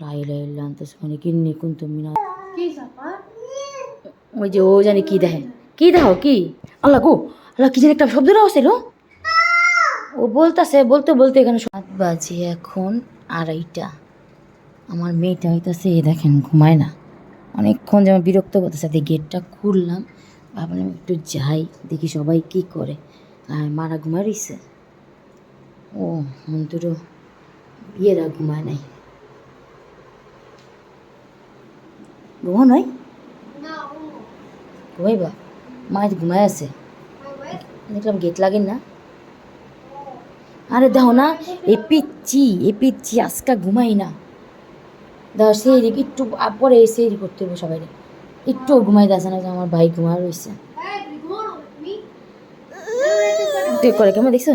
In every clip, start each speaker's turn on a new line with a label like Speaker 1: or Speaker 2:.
Speaker 1: লাই লাই লান্তাস মানে কিন্নি কুন তুমি
Speaker 2: কি চাপা
Speaker 1: ওই যে ও জানি কি দেখে কি দেখো কি আল্লাহ গো আল্লাহ কি জানি একটা শব্দ আসছিল ও বলতাছে বলতে বলতে এখানে সাত বাজে এখন আড়াইটা আমার মেয়েটা হইতাছে এ দেখেন ঘুমায় না অনেকক্ষণ যেমন বিরক্ত করতেছে তাই গেটটা খুললাম ভাবলাম একটু যাই দেখি সবাই কি করে আর মারা ঘুমায় রইছে ও মন্তুরও ইয়েরা ঘুমায় নাই ঘুমো। নয় ঘুমাইবা? মা আজ ঘুমায় আছে। দেখলাম গেট লাগেন না। আরে দেখো না এ পিচ্ছি এ পিচ্ছি আজকা ঘুমাই না। দেখো সেই দিক একটু পরে সেই করতে হবে সবাই একটু ঘুমাই যাচ্ছে না আমার ভাই ঘুমা রয়েছে তুই করে কেমন দেখছ?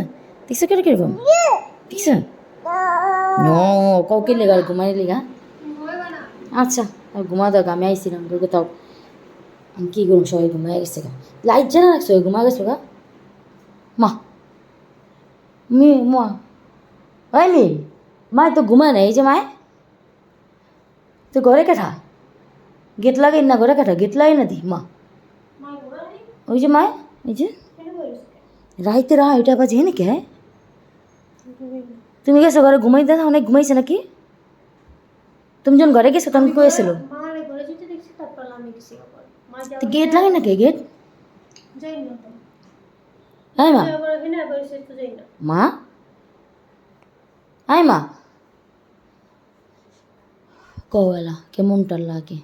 Speaker 1: দেখছ কেন কীরকম? দেখছ? নো। কাউকে লেগা। ঘুমাই লেগা আচ্ছা। আর ঘুমা দাও আমি আইছিলাম তোকে তাও আমি কী করুন সবাই ঘুমায় গেছে গা লাইট জানা রাখছো ঘুমা গেছো গা মা মি মা ওই মি মায় তো ঘুমায় না এই যে মায় তো ঘরে কাঠা গেট লাগে না ঘরে কাঠা গেট লাগে না দি মা ওই যে মায় এই যে রাইতে রা এটা বাজে নাকি হ্যাঁ তুমি গেছো ঘরে ঘুমাই দাদা অনেক ঘুমাইছে নাকি তুমি যখন ঘরে গেছো তখন
Speaker 2: গেছি
Speaker 1: তো গেট লাগে নাকি গেট হ্যাঁ মা। মা? আয় মা। কওয়ালা কেমনটা লাগে?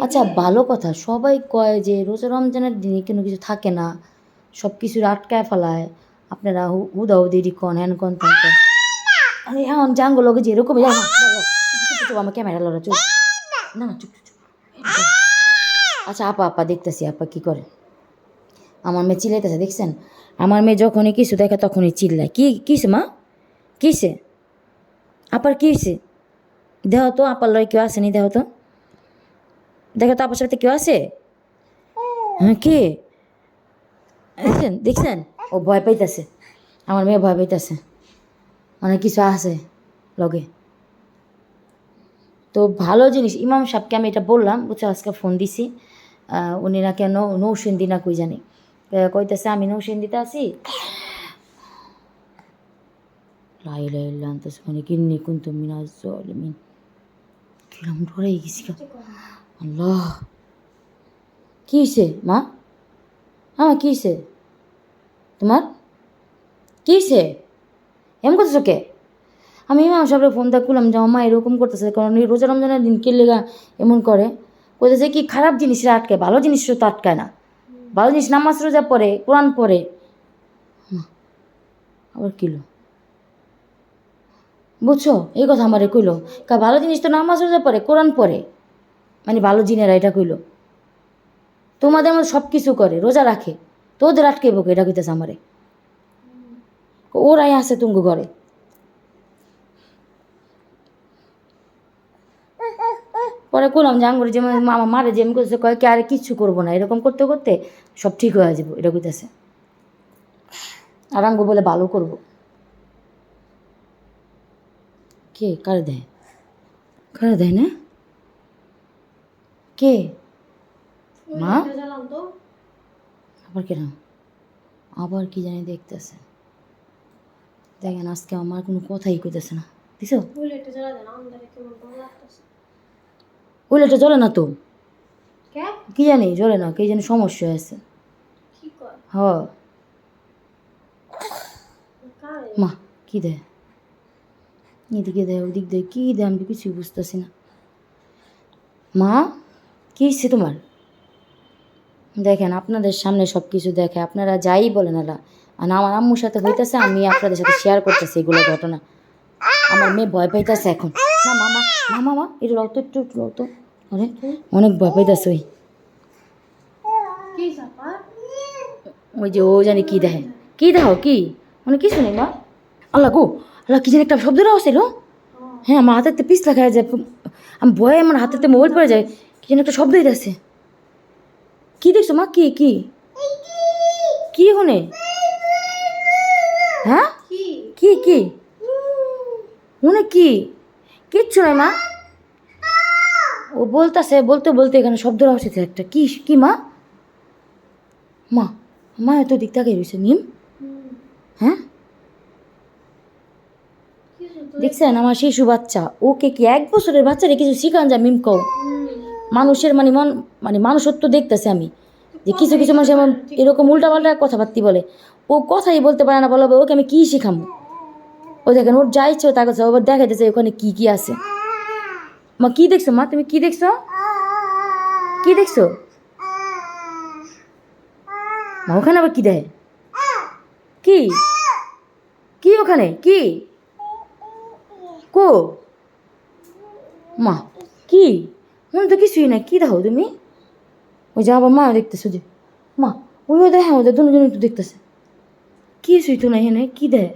Speaker 1: আচ্ছা ভালো কথা। সবাই কয় যে রোজা রমজানের দিনে কোনো কিছু থাকে না। সব কিছু আটকায় ফেলায়। আপনারা হুদা হুদি কন হ্যান কন কন। আরে এখন জাঙ্গো লগে যে চুপ, আমার ক্যামেরা লড়া চুপ। না না চুপ চুপ, আচ্ছা আপা আপা দেখতেছি আপা কি করে? আমার মেয়ে চিল্লাইতেছে দেখছেন? আমার মেয়ে যখনই কিছু দেখে তখনই চিল্লায়। কি কিসে মা? কিসে? আপার কি হয়েছে দেহ তো আপার লয় কেউ আসেনি দেহ তো। দেখো তো আপনার সাথে কেউ আছে? হ্যাঁ কে? দেখছেন দেখছেন? ও ভয় পাইতেছে। আমার মেয়ে ভয় পাইতেছে। অনেক কিছু আছে লগে তো ভালো জিনিস, ইমাম সাহেবকে আমি এটা বললাম, বুঝছ, আজকে ফোন দিছি। উনি না কেন নৌসিন্দি না কই জানি। কইতেছে, আমি নৌসিন্দিতে আছি। লাই লাই লান্তাস মানে কিন্নি কুন্তু মিনাজ জলিমিন কিরম ডরে গেছি। আল্লাহ। কী হয়েছে মা? হ্যাঁ কী হয়েছে তোমার? কী হয়েছে এমন করতেছো কে? আমি ইমাম সাহেবের ফোন দিয়ে করলাম যে আমার এরকম করতেছে, কারণ এই রোজা রমজানের দিন কে লেগা এমন করে? বলতেছে কি, খারাপ জিনিসরা আটকায়, ভালো জিনিস তো আটকায় না। ভালো জিনিস নামাজ রোজা পড়ে, কোরআন পড়ে। আবার কিলো বুঝছ? এই কথা আমারে কইলো। কা, ভালো জিনিস তো নামাজ রোজা পড়ে, কোরআন পড়ে। মানে ভালো জিনেরা এটা কইলো। তোমাদের মধ্যে সব কিছু করে, রোজা রাখে। তোদের আটকে বকে এটা কইতেছে আমারে। ওরাই আছে তুমি ঘরে। পরে করলাম যে আঙ্গুরে যে মামা মারে যে এমন করছে কয় কি আরে কিচ্ছু করব না এরকম করতে করতে সব ঠিক হয়ে যাব এটা কইতেছে। আর আঙ্গু বলে ভালো করব। কে? কারে দেয়? কারে দেয় না? কে? মা? আবার কেন আবার কি জানি দেখতেছে। দেখেন আজকে আমার কোনো কথাই কইতেছে না? দিছো?
Speaker 2: বুলেটে জ্বালা
Speaker 1: না তো?
Speaker 2: কে?
Speaker 1: জানি জ্বলে না কি জানি সমস্যা আছে হ। মা কি দেয়? এদিকে দেয় ওদিক দেয় কী দেয় আমি কিছুই বুঝতেছি না। মা কী হচ্ছে তোমার? দেখেন আপনাদের সামনে সব কিছু দেখে আপনারা যাই বলেন আলা আর আমার আম্মুর সাথে হইতেছে, আমি আপনাদের সাথে শেয়ার করতেছি এগুলো ঘটনা। আমার মেয়ে ভয় পাইতেছে এখন। না, মামা মা মামা একটু রক্ত, একটু একটু রক্ত। আরে, অনেক ভয় পাইতেছে ওই। ওই যে ও জানি কি দেখে। কি দেখো, কি? মানে কিছু নেই, মা। আল্লাহ গো, আল্লাহ কি জানি একটা শব্দ আসছিল হ্যাঁ আমার হাতেতে পিস লেখা যায়। আমি ভয়ে আমার হাতের হাতেতে মোবাইল পড়ে যায়। কি যেন একটা শব্দ হইতেছে। কি দেখছ, মা? কি কি? কি হনে হ্যাঁ?
Speaker 2: কি?
Speaker 1: কি মনে কি? কিচ্ছু নয় মা। ও বলতাছে বলতে বলতে এখানে শব্দ আসছে একটা। কি কি মা? মা মা এত দিক তাকে রয়েছে মিম হ্যাঁ? দেখছেন আমার শিশু বাচ্চা? ওকে কি এক বছরের বাচ্চারে কিছু শিখান যা মিম কও? মানুষের মানে মন মানে মানুষত্ব দেখতেছে আমি। যে কিছু কিছু মানুষ এমন এরকম উল্টাপাল্টা কথাবার্তি বলে। ও কথাই বলতে পারে না বলবে ওকে আমি কী শিখাবো? ও দেখেন, ওর যা ইচ্ছে তার কাছে ওবার দেখাইতেছে ওখানে কী কী আছে। মা, কী দেখছ মা? তুমি কী দেখছ? কী দেখছ? মা, ওখানে আবার কী দেয় কি? কি ওখানে? কি? কো? মা, কি? মনে তো কিছুই না কি দেখো তুমি? ওই যে আবার মা দেখতেছো যে মা ওই দেখে ওদের দুজন একটু দেখতেছে। কি শুইতো না এখানে? কি দেয়?